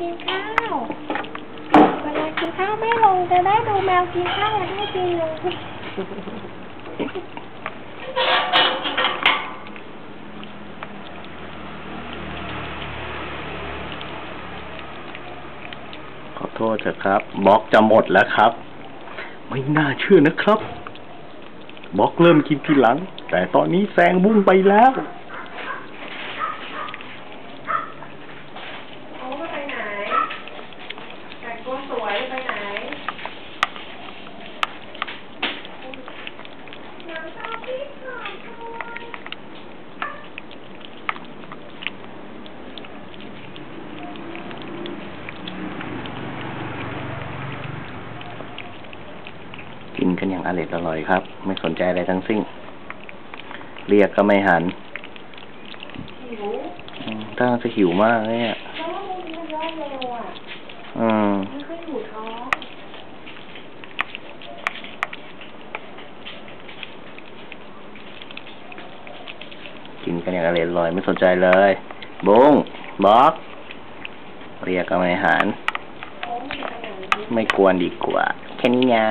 กินข้าว เวลากินข้าวไม่ลงจะได้ดูแมวกินข้าวและได้กินลงขอโทษเถอะครับบล็อกจะหมดแล้วครับ ไม่น่าเชื่อนะครับบล็อกเริ่มกินทีหลัง แต่ตอนนี้แซงบุ้งไปแล้ว โอ้ไปไหน แต่งตัวสวยไปไหนน้ำตาพี่ขอโทษกินกันอย่างอร่อยอร่อยครับ ไม่สนใจอะไรทั้งสิ้น เรียกก็ไม่หัน หิวอืมถ้าจะหิวมากเลยอะ เพราะว่ามันมันย่อยเร็วอะ อืม ไม่ค่อยอยู่ท้อง กันอย่างอร่อยอร่อยไม่สนใจเลย บุ้งบล็อกเรียกก็ไม่หันโอ้มันเป็นอย่าร ไม่กวนดีกว่า แค่นี้นะ